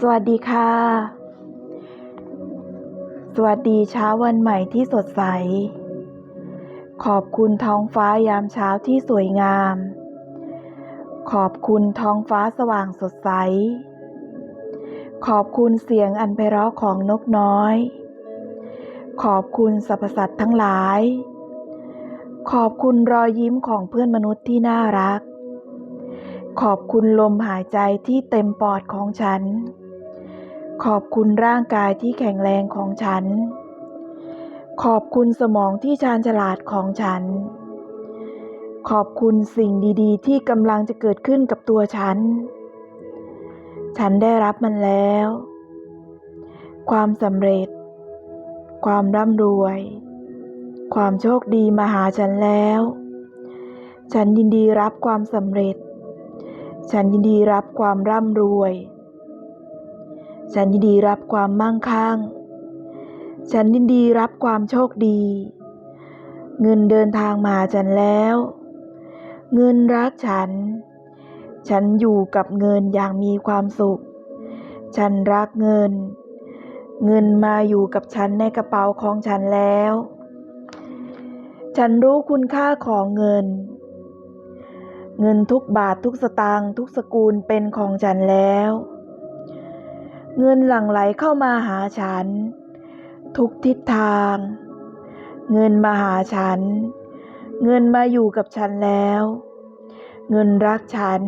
สวัสดีค่ะ สวัสดีเช้าวันใหม่ที่สดใส ขอบคุณท้องฟ้ายามเช้าที่สวยงาม ขอบคุณท้องฟ้าสว่างสดใส ขอบคุณเสียงอันไพเราะของนกน้อย ขอบคุณสรรพสัตว์ทั้งหลาย ขอบคุณรอยยิ้มของเพื่อนมนุษย์ที่น่ารักขอบคุณลมหายใจที่เต็มปอดของฉัน ขอบคุณร่างกายที่แข็งแรงของฉัน ขอบคุณสมองที่ชาญฉลาดของฉัน ขอบคุณสิ่งดีๆ ที่กำลังจะเกิดขึ้นกับตัวฉัน ฉันได้รับมันแล้ว ความสำเร็จ ความร่ำรวย ความโชคดีมาหาฉันแล้ว ฉันยินดีรับความสำเร็จ ฉันยินดีรับความร่ำรวย ฉันยินดีรับความมั่งคั่ง ฉันยินดีรับความโชคดี เงินเดินทางมาหาฉันแล้ว เงินรักฉัน ฉันอยู่กับเงินอย่างมีความสุข ฉันรักเงิน เงินมาอยู่กับฉันในกระเป๋าของฉันแล้ว ฉันรู้คุณค่าของเงิน เงินทุกบาททุกสตางค์ทุกสกุลเป็นของฉันแล้ว เงินหลั่งไหลเข้ามาหาฉัน ทุกทิศทาง เงินมาหาฉัน เงินมาอยู่กับฉันแล้ว เงินรักฉัน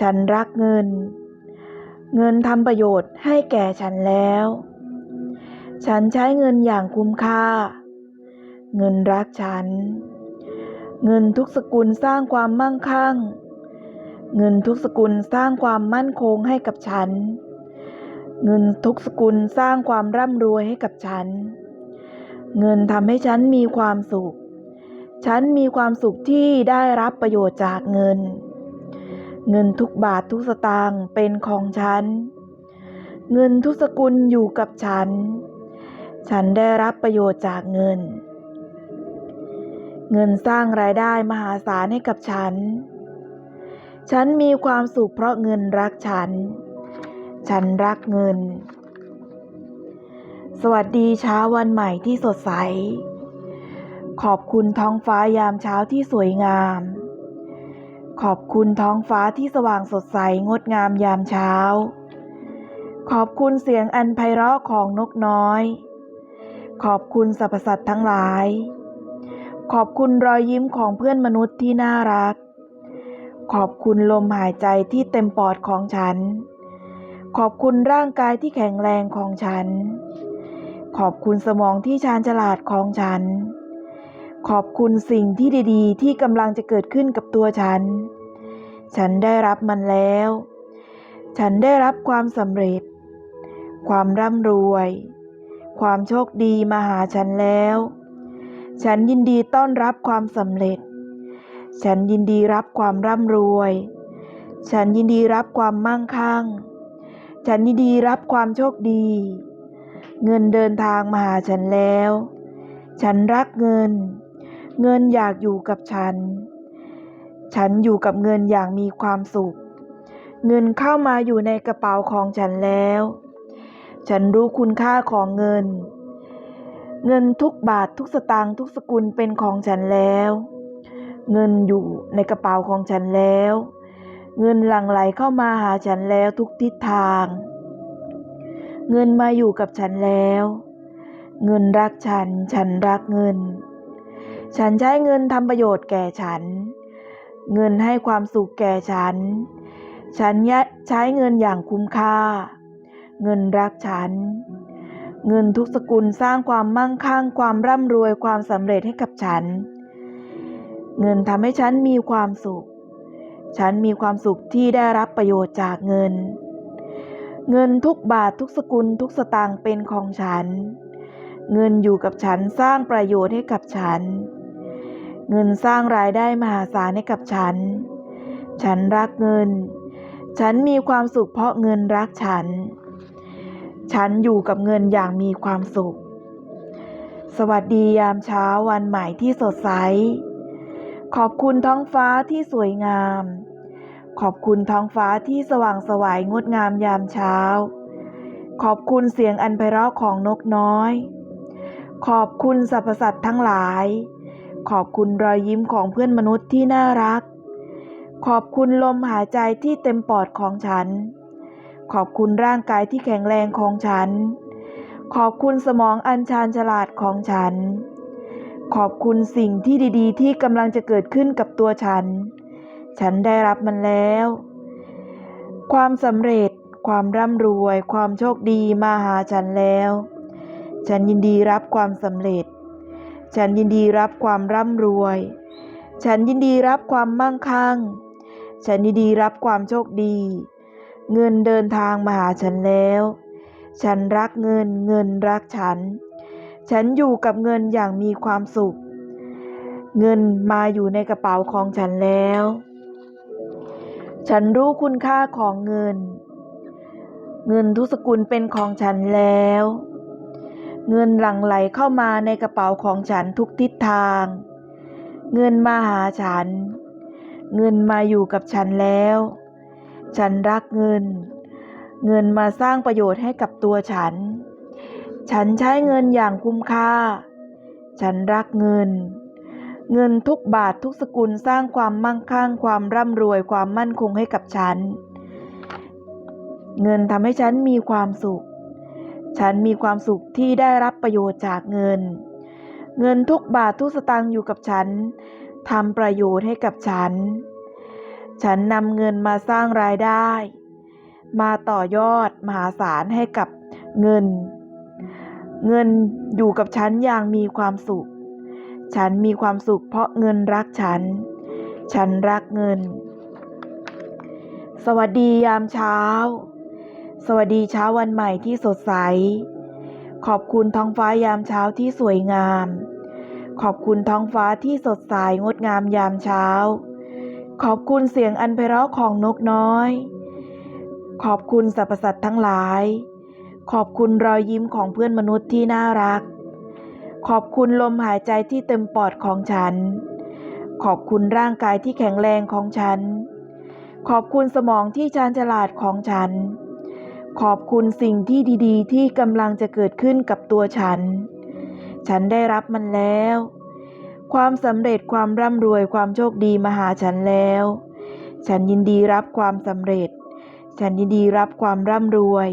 ฉันรักเงิน เงินทำประโยชน์ให้แก่ฉันแล้ว ฉันใช้เงินอย่างคุ้มค่า เงินรักฉัน เงินทุกสกุลสร้างความมั่งคั่ง เงินทุกสกุลสร้างความมั่นคงให้กับฉัน เงินทุกสกุลสร้างความร่ำรวยให้กับฉัน เงินทำให้ฉันมีความสุข ฉันมีความสุขที่ได้รับประโยชน์จากเงิน เงินทุกบาททุกสตางค์เป็นของฉัน เงินทุกสกุลอยู่กับฉัน ฉันได้รับประโยชน์จากเงิน เงินสร้างรายได้มหาศาลให้กับฉัน ฉันมีความสุขเพราะเงินรักฉัน ฉันรักเงิน สวัสดีเช้าวันใหม่ที่สดใส ขอบคุณท้องฟ้ายามเช้าที่สวยงาม ขอบคุณท้องฟ้าที่สว่างสดใสงดงามยามเช้า ขอบคุณเสียงอันไพเราะของนกน้อย ขอบคุณสรรพสัตว์ทั้งหลาย ขอบคุณรอยยิ้มของเพื่อนมนุษย์ที่น่ารักขอบคุณลมหายใจที่เต็มปอดของฉัน ขอบคุณร่างกายที่แข็งแรงของฉัน ขอบคุณสมองที่ชาญฉลาดของฉัน ขอบคุณสิ่งที่ดีๆ ที่กำลังจะเกิดขึ้นกับตัวฉัน ฉันได้รับมันแล้ว ฉันได้รับความสำเร็จ ความร่ำรวย ความโชคดีมาหาฉันแล้ว ฉันยินดีต้อนรับความสำเร็จ ฉันยินดีรับความร่ำรวย ฉันยินดีรับความมั่งคั่ง ฉันยินดีรับความโชคดี เงินเดินทางมาหาฉันแล้ว ฉันรักเงิน เงินอยากอยู่กับฉัน ฉันอยู่กับเงินอย่างมีความสุข เงินเข้ามาอยู่ในกระเป๋าของฉันแล้ว ฉันรู้คุณค่าของเงิน เงินทุกบาททุกสตางค์ทุกสกุลเป็นของฉันแล้ว เงินอยู่ในกระเป๋าของฉันแล้ว เงินหลั่งไหลเข้ามาหาฉันแล้วทุกทิศทาง เงินมาอยู่กับฉันแล้ว เงินรักฉัน ฉันรักเงิน ฉันใช้เงินทำประโยชน์แก่ฉัน เงินให้ความสุขแก่ฉัน ฉันใช้เงินอย่างคุ้มค่า เงินรักฉัน เงินทุกสกุลสร้างความมั่งคั่ง ความร่ำรวยความสำเร็จให้กับฉัน เงินทำให้ฉันมีความสุข ฉันมีความสุขที่ได้รับประโยชน์จากเงิน เงินทุกบาททุกสกุลทุกสตางค์เป็นของฉัน เงินอยู่กับฉันสร้างประโยชน์ให้กับฉัน เงินสร้างรายได้มหาศาลให้กับฉัน ฉันรักเงิน ฉันมีความสุขเพราะเงินรักฉัน ฉันอยู่กับเงินอย่างมีความสุข สวัสดียามเช้าวันใหม่ที่สดใส ขอบคุณท้องฟ้าที่สวยงาม ขอบคุณท้องฟ้าที่สว่างสวายงดงามยามเช้า ขอบคุณเสียงอันไพเราะของนกน้อย ขอบคุณสรรพสัตว์ทั้งหลาย ขอบคุณรอยยิ้มของเพื่อนมนุษย์ที่น่ารัก ขอบคุณลมหายใจที่เต็มปอดของฉัน ขอบคุณร่างกายที่แข็งแรงของฉัน ขอบคุณสมองอันชาญฉลาดของฉัน ขอบคุณสิ่งที่ดีๆ ที่กำลังจะเกิดขึ้นกับตัวฉัน ฉันได้รับมันแล้ว ความสำเร็จ ความร่ำรวย ความโชคดีมาหาฉันแล้ว ฉันยินดีรับความสำเร็จ ฉันยินดีรับความร่ำรวย ฉันยินดีรับความมั่งคั่ง ฉันยินดีรับความโชคดี เงินเดินทางมาหาฉันแล้ว ฉันรักเงิน เงินรักฉัน ฉันอยู่กับเงินอย่างมีความสุข เงินมาอยู่ในกระเป๋าของฉันแล้ว ฉันรู้คุณค่าของเงิน เงินทุสกุลเป็นของฉันแล้ว เงินหลั่งไหลเข้ามาในกระเป๋าของฉันทุกทิศทาง เงินมาหาฉัน เงินมาอยู่กับฉันแล้ว ฉันรักเงิน เงินมาสร้างประโยชน์ให้กับตัวฉัน ฉันใช้เงินอย่างคุ้มค่า ฉันรักเงิน เงินทุกบาททุกสกุลสร้างความมั่งคั่งความร่ำรวยความมั่นคงให้กับฉัน เงินทำให้ฉันมีความสุข ฉันมีความสุขที่ได้รับประโยชน์จากเงิน เงินทุกบาททุกสตางค์อยู่กับฉันทำประโยชน์ให้กับฉัน ฉันนำเงินมาสร้างรายได้ มาต่อยอดมหาศาลให้กับเงิน เงินอยู่กับฉันอย่างมีความสุข ฉันมีความสุขเพราะเงินรักฉัน ฉันรักเงิน สวัสดียามเช้า สวัสดีเช้าวันใหม่ที่สดใส ขอบคุณท้องฟ้ายามเช้าที่สวยงาม ขอบคุณท้องฟ้าที่สดใสงดงามยามเช้า ขอบคุณเสียงอันไพเราะของนกน้อย ขอบคุณสรรพสัตว์ทั้งหลาย ขอบคุณรอยยิ้มของเพื่อนมนุษย์ที่น่ารัก ขอบคุณลมหายใจที่เต็มปอดของฉัน ขอบคุณร่างกายที่แข็งแรงของฉัน ขอบคุณสมองที่ชาญฉลาดของฉัน ขอบคุณสิ่งที่ดีๆ ที่กำลังจะเกิดขึ้นกับตัวฉัน ฉันได้รับมันแล้ว ความสำเร็จความร่ำรวยความโชคดีมาหาฉันแล้ว ฉันยินดีรับความสำเร็จ ฉันยินดีรับความร่ำรวย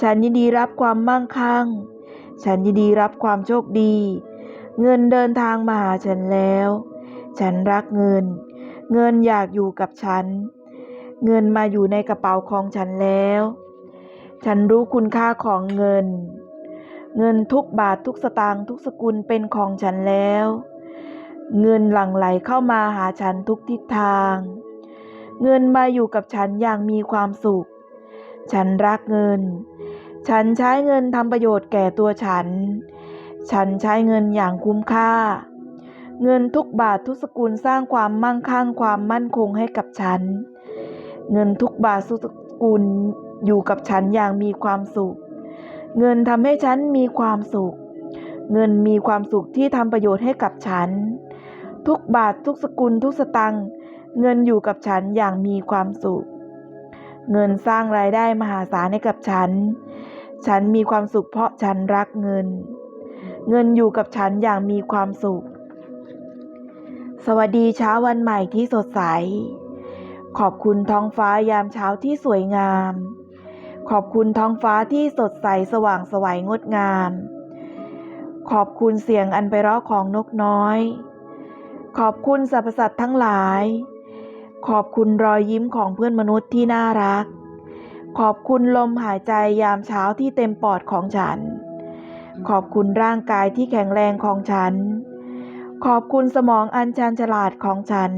ฉันยินดีรับความมั่งคั่ง ฉันยินดีรับความโชคดี เงินเดินทางมาหาฉันแล้ว ฉันรักเงิน เงินอยากอยู่กับฉัน เงินมาอยู่ในกระเป๋าของฉันแล้ว ฉันรู้คุณค่าของเงิน เงินทุกบาททุกสตางค์ทุกสกุลเป็นของฉันแล้ว เงินหลั่งไหลเข้ามาหาฉันทุกทิศทาง เงินมาอยู่กับฉันอย่างมีความสุข ฉันรักเงิน ฉันใช้เงินทำประโยชน์แก่ตัวฉัน ฉันใช้เงินอย่างคุ้มค่า เงินทุกบาททุกสกุลสร้างความมั่งคั่งความมั่นคงให้กับฉัน เงินทุกบาททุกสกุลอยู่กับฉันอย่างมีความสุข เงินทำให้ฉันมีความสุข เงินมีความสุขที่ทำประโยชน์ให้กับฉัน ทุกบาททุกสกุลทุกสตังค์เงินอยู่กับฉันอย่างมีความสุข เงินสร้างรายได้มหาศาลให้กับฉัน ฉันมีความสุขเพราะฉันรักเงิน เงินอยู่กับฉันอย่างมีความสุข สวัสดีเช้าวันใหม่ที่สดใส ขอบคุณท้องฟ้ายามเช้าที่สวยงาม ขอบคุณท้องฟ้าที่สดใสสว่างไสวยงดงาม ขอบคุณเสียงอันไพเราะของนกน้อย ขอบคุณสรรพสัตว์ทั้งหลาย ขอบคุณรอยยิ้มของเพื่อนมนุษย์ที่น่ารัก ขอบคุณลมหายใจยามเช้าที่เต็มปอดของฉัน ขอบคุณร่างกายที่แข็งแรงของฉัน ขอบคุณสมองอันชาญฉลาดของฉัน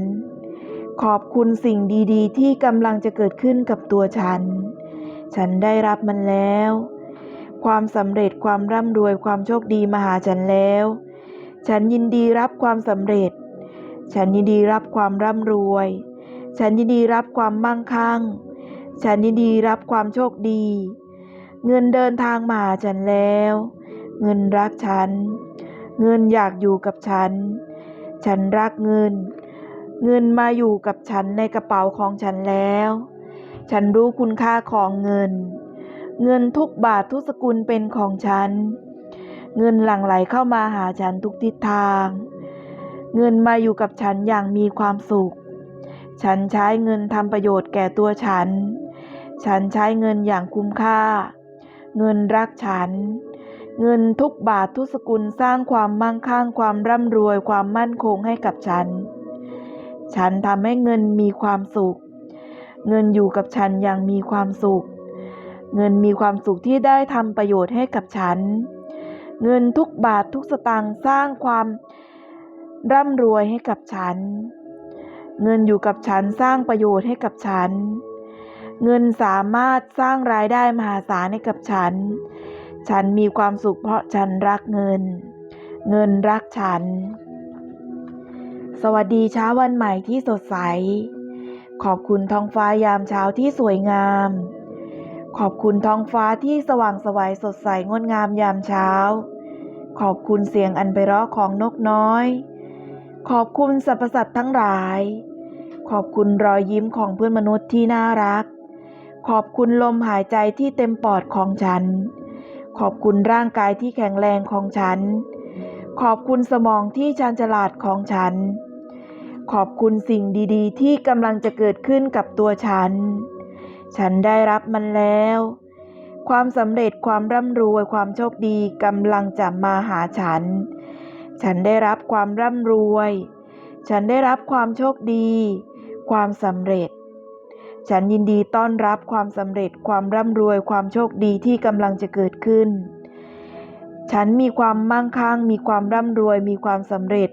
ขอบคุณสิ่งดีๆ ที่กำลังจะเกิดขึ้นกับตัวฉัน ฉันได้รับมันแล้ว ความสำเร็จความร่ำรวยความโชคดีมาหาฉันแล้ว ฉันยินดีรับความสำเร็จ ฉันยินดีรับความร่ำรวย ฉันยินดีรับความมั่งคั่ง ฉันยินดีรับความโชคดี เงินเดินทางมาหาฉันแล้ว เงินรักฉัน เงินอยากอยู่กับฉัน ฉันรักเงิน เงินมาอยู่กับฉันในกระเป๋าของฉันแล้ว ฉันรู้คุณค่าของเงิน เงินทุกบาททุกสกุลเป็นของฉัน เงินหลั่งไหลเข้ามาหาฉันทุกทิศทาง เงินมาอยู่กับฉันอย่างมีความสุขฉันใช้เงินทำประโยชน์แก่ตัวฉัน ฉันใช้เงินอย่างคุ้มค่า เงินรักฉัน เงินทุกบาททุกสกุลสร้างความมั่งคั่งความร่ำรวยความมั่นคงให้กับฉัน ฉันทำให้เงินมีความสุข เงินอยู่กับฉันอย่างมีความสุข เงินมีความสุขที่ได้ทำประโยชน์ให้กับฉัน เงินทุกบาททุกสตางค์สร้างความร่ำรวยให้กับฉัน เงินอยู่กับฉันสร้างประโยชน์ให้กับฉัน เงินสามารถสร้างรายได้มหาศาลให้กับฉัน ฉันมีความสุขเพราะฉันรักเงิน เงินรักฉัน สวัสดีเช้าวันใหม่ที่สดใส ขอบคุณท้องฟ้ายามเช้าที่สวยงาม ขอบคุณท้องฟ้าที่สว่างไสวัยสดใสงดงามยามเช้า ขอบคุณเสียงอันไพเราะของนกน้อย ขอบคุณสรรพสัตว์ทั้งหลายขอบคุณรอยยิ้มของเพื่อนมนุษย์ที่น่ารัก ขอบคุณลมหายใจที่เต็มปอดของฉัน ขอบคุณร่างกายที่แข็งแรงของฉัน ขอบคุณสมองที่ชาญฉลาดของฉัน ขอบคุณสิ่งดีๆ ที่กำลังจะเกิดขึ้นกับตัวฉัน ฉันได้รับมันแล้ว ความสำเร็จความร่ำรวยความโชคดีกำลังจะมาหาฉัน ฉันได้รับความร่ำรวย ฉันได้รับความโชคดี ความสำเร็จ ฉันยินดีต้อนรับความสำเร็จความร่ำรวยความโชคดีที่กำลังจะเกิดขึ้น ฉันมีความมั่งคั่ง มีความร่ำรวย มีความสำเร็จ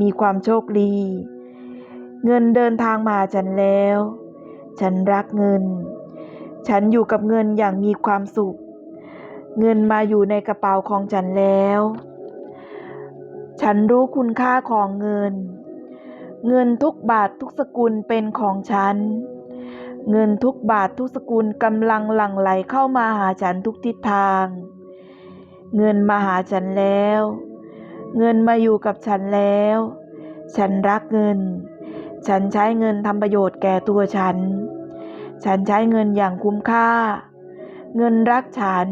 มีความโชคดี เงินเดินทางมาหาฉันแล้ว ฉันรักเงิน ฉันอยู่กับเงินอย่างมีความสุข เงินมาอยู่ในกระเป๋าของฉันแล้ว ฉันรู้คุณค่าของเงิน เงินทุกบาททุกสกุลเป็นของฉัน เงินทุกบาททุกสกุลกำลังหลั่งไหลเข้ามาหาฉันทุกทิศทาง เงินมาหาฉันแล้ว เงินมาอยู่กับฉันแล้ว ฉันรักเงิน ฉันใช้เงินทำประโยชน์แก่ตัวฉัน ฉันใช้เงินอย่างคุ้มค่า เงินรักฉัน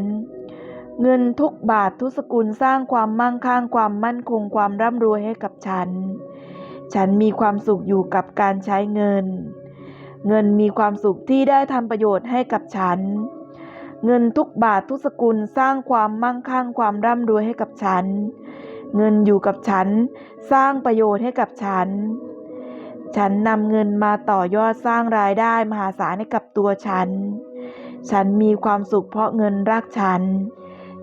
เงินทุกบาททุกสกุลสร้างความมั่งคั่งความมั่นคงความร่ำรวยให้กับฉัน ฉันมีความสุขอยู่กับการใช้เงิน เงินมีความสุขที่ได้ทำประโยชน์ให้กับฉัน เงินทุกบาททุกสกุลสร้างความมั่งคั่งความร่ำรวยให้กับฉัน เงินอยู่กับฉัน สร้างประโยชน์ให้กับฉัน ฉันนำเงินมาต่อยอดสร้างรายได้มหาศาลให้กับตัวฉัน ฉันมีความสุขเพราะเงินรักฉัน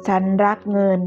ฉันรักเงิน